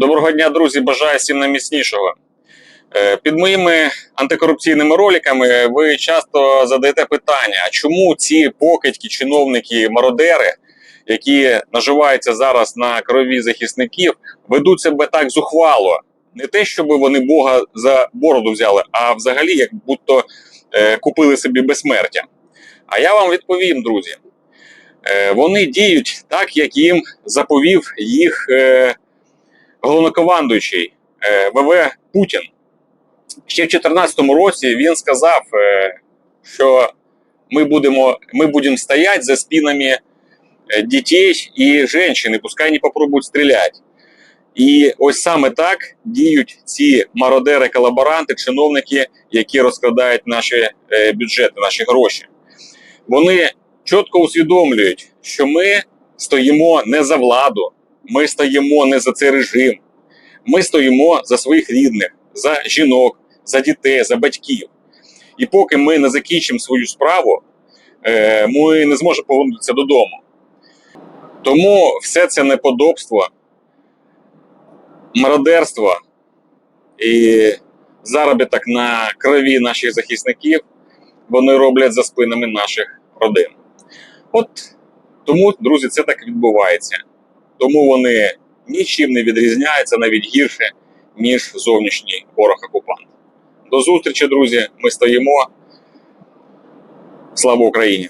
Доброго дня, друзі! Бажаю всім найміцнішого. Е, Під моїми антикорупційними роликами ви часто задаєте питання: а чому ці покидьки, чиновники, мародери, які наживаються зараз на крові захисників, ведуть себе так зухвало? Не те, щоб вони Бога за бороду взяли, а взагалі, як будто е, купили собі безсмертя. А я вам відповім, друзі. Е, Вони діють так, як їм заповів їх. Е, головнокомандуючий е, ВВ Путін. Ще в 2014 році він сказав, е, що ми будемо, ми будемо стояти за спинами е, дітей і жінок, пускай не попробують стріляти. І ось саме так діють ці мародери, колаборанти, чиновники, які розкрадають наші е, бюджети, наші гроші. Вони чітко усвідомлюють, що ми стоїмо не за владу, ми стоїмо не за цей режим. Ми стоїмо за своїх рідних, за жінок, за дітей, за батьків. І поки ми не закінчимо свою справу, е, ми не зможемо повернутися додому. Тому все це неподобство, мародерство і заробіток на крові наших захисників вони роблять за спинами наших родин. От тому, друзі, це так відбувається. Тому вони нічим не відрізняються навіть гірше, ніж зовнішній ворог окупант. До зустрічі, друзі. Ми стоїмо. Слава Україні!